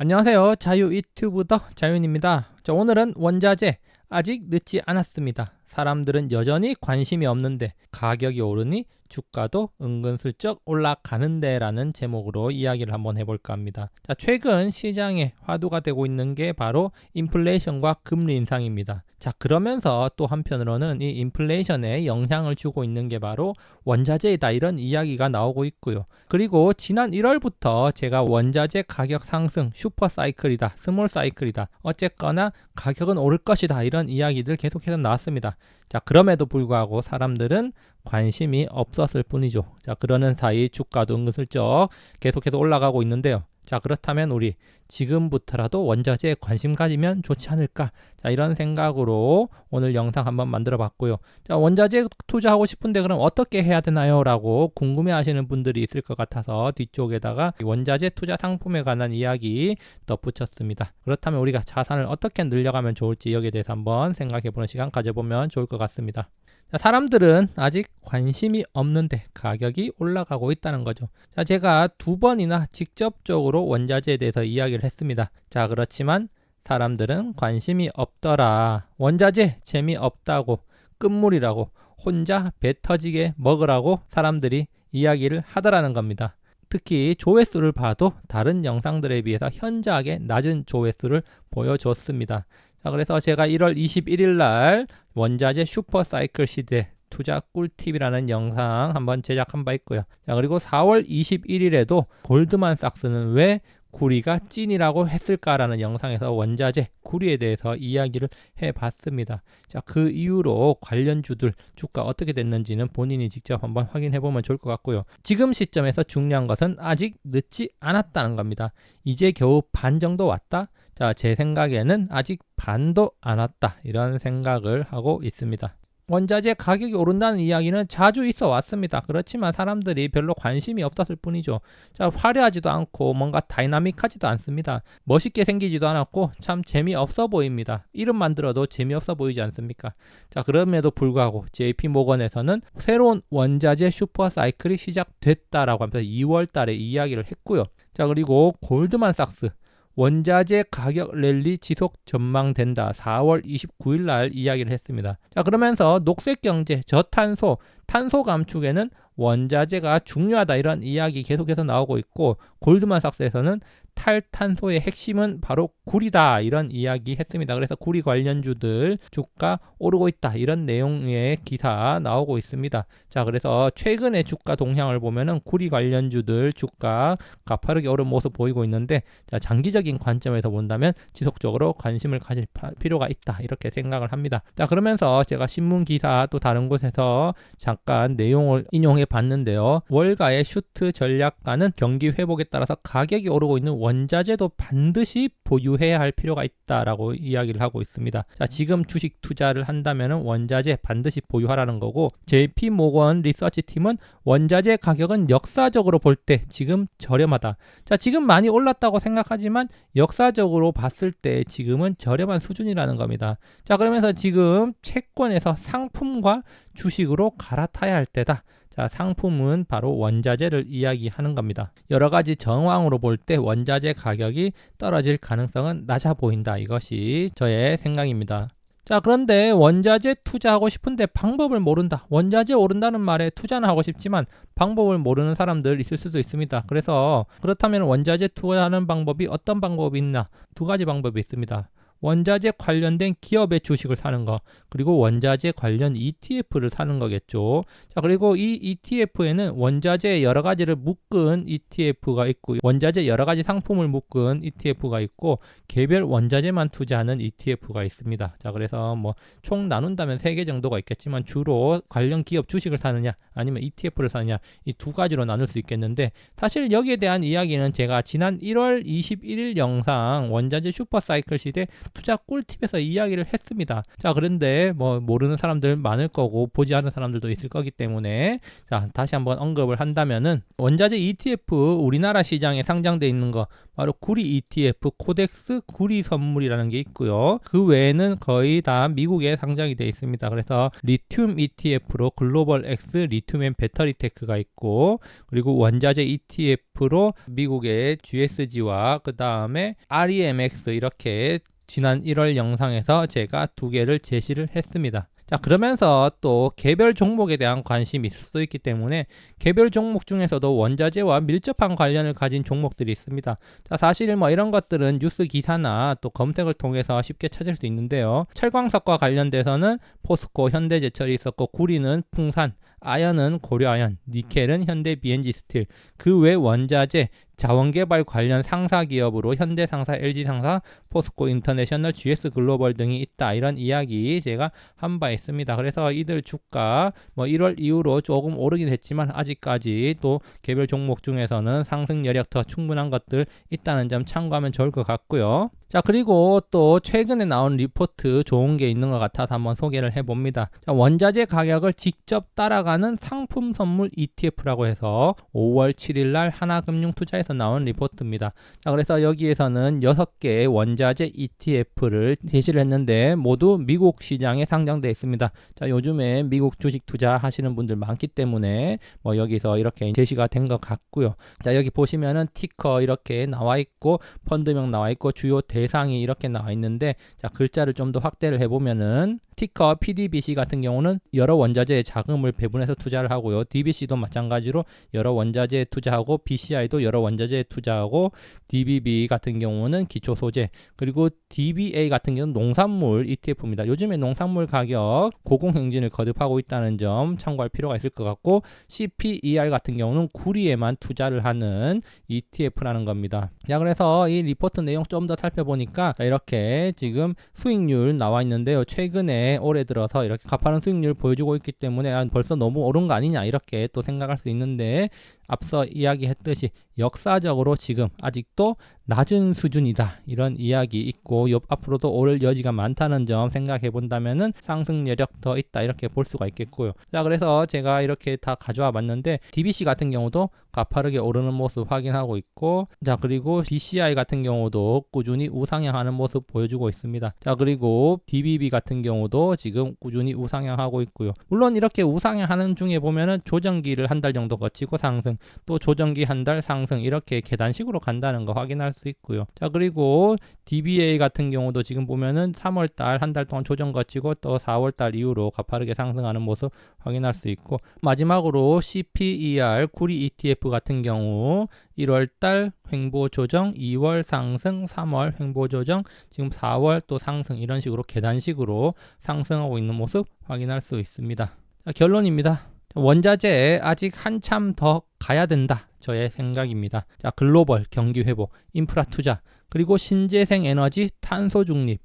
안녕하세요. 자유 유튜브더 자윤입니다. 자, 오늘은 원자재 아직 늦지 않았습니다. 사람들은 여전히 관심이 없는데 가격이 오르니 주가도 은근슬쩍 올라가는데 라는 제목으로 이야기를 한번 해볼까 합니다. 자, 최근 시장에 화두가 되고 있는 게 바로 인플레이션과 금리 인상입니다. 자, 그러면서 또 한편으로는 이 인플레이션에 영향을 주고 있는 게 바로 원자재이다 이런 이야기가 나오고 있고요. 그리고 지난 1월부터 제가 원자재 가격 상승 슈퍼 사이클이다, 스몰 사이클이다, 어쨌거나 가격은 오를 것이다 이런 이야기들 계속해서 나왔습니다. 자, 그럼에도 불구하고 사람들은 관심이 없었을 뿐이죠. 자, 그러는 사이 주가도 은근슬쩍 계속해서 올라가고 있는데요. 자, 그렇다면 우리 지금부터라도 원자재에 관심 가지면 좋지 않을까? 자, 이런 생각으로 오늘 영상 한번 만들어 봤고요. 자, 원자재 투자하고 싶은데 그럼 어떻게 해야 되나요? 라고 궁금해 하시는 분들이 있을 것 같아서 뒤쪽에다가 원자재 투자 상품에 관한 이야기 덧붙였습니다. 그렇다면 우리가 자산을 어떻게 늘려가면 좋을지 여기에 대해서 한번 생각해 보는 시간 가져보면 좋을 것 같습니다. 자, 사람들은 아직 관심이 없는데 가격이 올라가고 있다는 거죠. 자, 제가 두 번이나 직접적으로 원자재에 대해서 이야기를 했습니다. 자, 그렇지만 사람들은 관심이 없더라. 원자재 재미없다고 끝물이라고 혼자 배 터지게 먹으라고 사람들이 이야기를 하더라는 겁니다. 특히 조회수를 봐도 다른 영상들에 비해서 현저하게 낮은 조회수를 보여줬습니다. 자, 그래서 제가 1월 21일 날 원자재 슈퍼 사이클 시대 투자 꿀팁이라는 영상 한번 제작한 바 있고요. 자, 그리고 4월 21일에도 골드만삭스는 왜 구리가 찐이라고 했을까라는 영상에서 원자재 구리에 대해서 이야기를 해봤습니다. 자, 그 이후로 관련주들 주가 어떻게 됐는지는 본인이 직접 한번 확인해 보면 좋을 것 같고요. 지금 시점에서 중요한 것은 아직 늦지 않았다는 겁니다. 이제 겨우 반 정도 왔다. 자, 제 생각에는 아직 반도 안 왔다. 이런 생각을 하고 있습니다. 원자재 가격이 오른다는 이야기는 자주 있어 왔습니다. 그렇지만 사람들이 별로 관심이 없었을 뿐이죠. 자, 화려하지도 않고 뭔가 다이나믹하지도 않습니다. 멋있게 생기지도 않았고 참 재미없어 보입니다. 이름만 들어도 재미없어 보이지 않습니까? 자, 그럼에도 불구하고 JP 모건에서는 새로운 원자재 슈퍼 사이클이 시작됐다라고 하면서 2월 달에 이야기를 했고요. 자, 그리고 골드만삭스 원자재 가격 랠리 지속 전망된다. 4월 29일 날 이야기를 했습니다. 자, 그러면서 녹색 경제, 저탄소, 탄소 감축에는 원자재가 중요하다 이런 이야기 계속해서 나오고 있고 골드만삭스에서는 탈탄소의 핵심은 바로 구리다 이런 이야기 했습니다. 그래서 구리 관련주들 주가 오르고 있다 이런 내용의 기사 나오고 있습니다. 자 그래서 최근의 주가 동향을 보면은 구리 관련주들 주가 가파르게 오른 모습 보이고 있는데 자 장기적인 관점에서 본다면 지속적으로 관심을 가질 필요가 있다 이렇게 생각을 합니다. 자 그러면서 제가 신문 기사 또 다른 곳에서 잠깐 내용을 인용해 봤는데요. 월가의 슈트 전략가는 경기 회복에 따라서 가격이 오르고 있는 원자재도 반드시 보유해야 할 필요가 있다라고 이야기를 하고 있습니다. 자, 지금 주식 투자를 한다면 원자재 반드시 보유하라는 거고 JP 모건 리서치 팀은 원자재 가격은 역사적으로 볼 때 지금 저렴하다. 자, 지금 많이 올랐다고 생각하지만 역사적으로 봤을 때 지금은 저렴한 수준이라는 겁니다. 자, 그러면서 지금 채권에서 상품과 주식으로 갈아타야 할 때다. 자, 상품은 바로 원자재를 이야기하는 겁니다. 여러 가지 정황으로 볼 때 원자재 가격이 떨어질 가능성은 낮아 보인다. 이것이 저의 생각입니다. 자, 그런데 원자재 투자하고 싶은데 방법을 모른다. 원자재 오른다는 말에 투자는 하고 싶지만 방법을 모르는 사람들 있을 수도 있습니다. 그래서 그렇다면 원자재 투자하는 방법이 어떤 방법이 있나? 두 가지 방법이 있습니다. 원자재 관련된 기업의 주식을 사는 거, 그리고 원자재 관련 ETF를 사는 거겠죠. 자, 그리고 이 ETF에는 원자재 여러 가지를 묶은 ETF가 있고, 원자재 여러 가지 상품을 묶은 ETF가 있고, 개별 원자재만 투자하는 ETF가 있습니다. 자, 그래서 뭐 총 나눈다면 세 개 정도가 있겠지만 주로 관련 기업 주식을 사느냐, 아니면 ETF를 사느냐, 이 두 가지로 나눌 수 있겠는데, 사실 여기에 대한 이야기는 제가 지난 1월 21일 영상 원자재 슈퍼사이클 시대 투자 꿀팁에서 이야기를 했습니다. 자, 그런데 뭐 모르는 사람들 많을 거고 보지 않은 사람들도 있을 거기 때문에 자, 다시 한번 언급을 한다면은 원자재 ETF 우리나라 시장에 상장돼 있는 거 바로 구리 ETF 코덱스 구리 선물이라는 게 있고요. 그 외에는 거의 다 미국에 상장이 돼 있습니다. 그래서 리튬 ETF로 글로벌 X 리튬 앤 배터리 테크가 있고 그리고 원자재 ETF로 미국의 GSG와 그 다음에 REMX 이렇게 지난 1월 영상에서 제가 두 개를 제시를 했습니다. 자, 그러면서 또 개별 종목에 대한 관심이 있을 수 있기 때문에 개별 종목 중에서도 원자재와 밀접한 관련을 가진 종목들이 있습니다. 자, 사실 뭐 이런 것들은 뉴스 기사나 또 검색을 통해서 쉽게 찾을 수 있는데요. 철광석과 관련돼서는 포스코, 현대제철이 있었고 구리는 풍산, 아연은 고려아연, 니켈은 현대 BNG 스틸, 그 외 원자재, 자원개발 관련 상사 기업으로 현대상사, LG상사, 포스코 인터내셔널, GS 글로벌 등이 있다. 이런 이야기 제가 한 바 있습니다. 그래서 이들 주가 뭐 1월 이후로 조금 오르긴 했지만 아직까지 또 개별 종목 중에서는 상승 여력 더 충분한 것들 있다는 점 참고하면 좋을 것 같고요. 자 그리고 또 최근에 나온 리포트 좋은 게 있는 것 같아서 한번 소개를 해봅니다. 자, 원자재 가격을 직접 따라가는 상품 선물 ETF라고 해서 5월 7일 날 하나금융투자에서 나온 리포트입니다. 자 그래서 여기에서는 6개의 원자재 ETF를 제시를 했는데 모두 미국 시장에 상장되어 있습니다. 자 요즘에 미국 주식 투자 하시는 분들 많기 때문에 뭐 여기서 이렇게 제시가 된 것 같고요. 자 여기 보시면은 티커 이렇게 나와 있고 펀드명 나와 있고 주요 대 대상이 이렇게 나와 있는데 자 글자를 좀 더 확대를 해 보면은 티커 PDBC 같은 경우는 여러 원자재의 자금을 배분해서 투자를 하고요. DBC도 마찬가지로 여러 원자재에 투자하고 BCI도 여러 원자재에 투자하고 DBB 같은 경우는 기초 소재 그리고 DBA 같은 경우는 농산물 ETF입니다. 요즘에 농산물 가격 고공행진을 거듭하고 있다는 점 참고할 필요가 있을 것 같고 CPER 같은 경우는 구리에만 투자를 하는 ETF라는 겁니다. 자 그래서 이 리포트 내용 좀 더 살펴 보니까 이렇게 지금 수익률 나와 있는데요. 최근에 올해 들어서 이렇게 가파른 수익률 보여주고 있기 때문에 아, 벌써 너무 오른 거 아니냐 이렇게 또 생각할 수 있는데 앞서 이야기했듯이 역사적으로 지금 아직도 낮은 수준이다 이런 이야기 있고 옆 앞으로도 오를 여지가 많다는 점 생각해 본다면은 상승 여력 더 있다 이렇게 볼 수가 있겠고요. 자 그래서 제가 이렇게 다 가져와 봤는데 DBC 같은 경우도 가파르게 오르는 모습 확인하고 있고 자 그리고 BCI 같은 경우도 꾸준히 우상향하는 모습 보여주고 있습니다. 자 그리고 DBB 같은 경우도 지금 꾸준히 우상향하고 있고요. 물론 이렇게 우상향하는 중에 보면은 조정기를 한 달 정도 거치고 상승 또 조정기 한 달 상승 이렇게 계단식으로 간다는 거 확인할 수 있고요. 자 그리고 DBA 같은 경우도 지금 보면은 3월 달 한 달 동안 조정 거치고 또 4월 달 이후로 가파르게 상승하는 모습 확인할 수 있고 마지막으로 CPER 구리 ETF 같은 경우 1월 달 횡보 조정, 2월 상승, 3월 횡보 조정, 지금 4월 또 상승 이런 식으로 계단식으로 상승하고 있는 모습 확인할 수 있습니다. 자, 결론입니다. 원자재에 아직 한참 더 가야 된다. 저의 생각입니다. 자, 글로벌 경기 회복, 인프라 투자, 그리고 신재생 에너지 탄소 중립.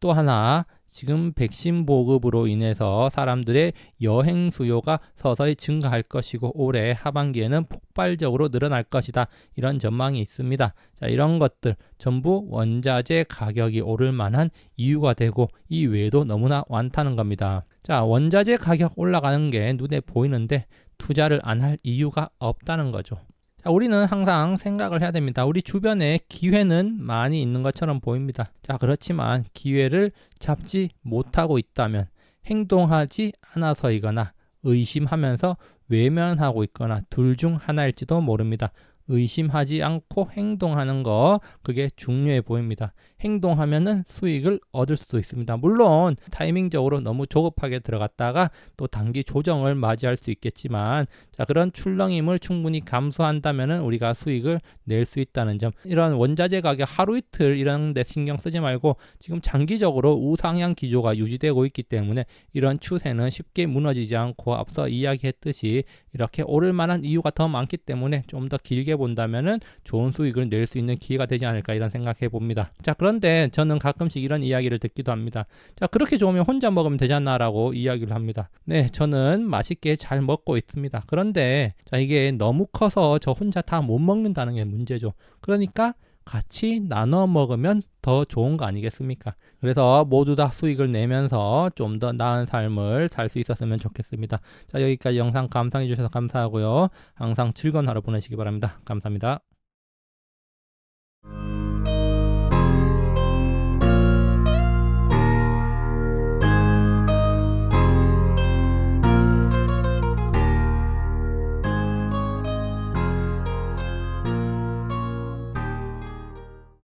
또 하나 지금 백신 보급으로 인해서 사람들의 여행 수요가 서서히 증가할 것이고 올해 하반기에는 폭발적으로 늘어날 것이다. 이런 전망이 있습니다. 자, 이런 것들 전부 원자재 가격이 오를 만한 이유가 되고 이 외에도 너무나 많다는 겁니다. 자, 원자재 가격 올라가는 게 눈에 보이는데 투자를 안 할 이유가 없다는 거죠. 자, 우리는 항상 생각을 해야 됩니다. 우리 주변에 기회는 많이 있는 것처럼 보입니다. 자, 그렇지만 기회를 잡지 못하고 있다면 행동하지 않아서이거나 의심하면서 외면하고 있거나 둘 중 하나일지도 모릅니다. 의심하지 않고 행동하는 거 그게 중요해 보입니다. 행동하면은 수익을 얻을 수도 있습니다. 물론 타이밍적으로 너무 조급하게 들어갔다가 또 단기 조정을 맞이할 수 있겠지만 자 그런 출렁임을 충분히 감수한다면은 우리가 수익을 낼 수 있다는 점 이런 원자재 가격 하루 이틀 이런 데 신경 쓰지 말고 지금 장기적으로 우상향 기조가 유지되고 있기 때문에 이런 추세는 쉽게 무너지지 않고 앞서 이야기했듯이 이렇게 오를 만한 이유가 더 많기 때문에 좀 더 길게 본다면은 좋은 수익을 낼 수 있는 기회가 되지 않을까 이런 생각해 봅니다. 자, 그런데 저는 가끔씩 이런 이야기를 듣기도 합니다. 자, 그렇게 좋으면 혼자 먹으면 되잖아라고 이야기를 합니다. 네, 저는 맛있게 잘 먹고 있습니다. 그런데 자, 이게 너무 커서 저 혼자 다 못 먹는다는 게 문제죠. 그러니까 같이 나눠 먹으면 더 좋은 거 아니겠습니까? 그래서 모두 다 수익을 내면서 좀 더 나은 삶을 살 수 있었으면 좋겠습니다. 자, 여기까지 영상 감상해 주셔서 감사하고요. 항상 즐거운 하루 보내시기 바랍니다. 감사합니다.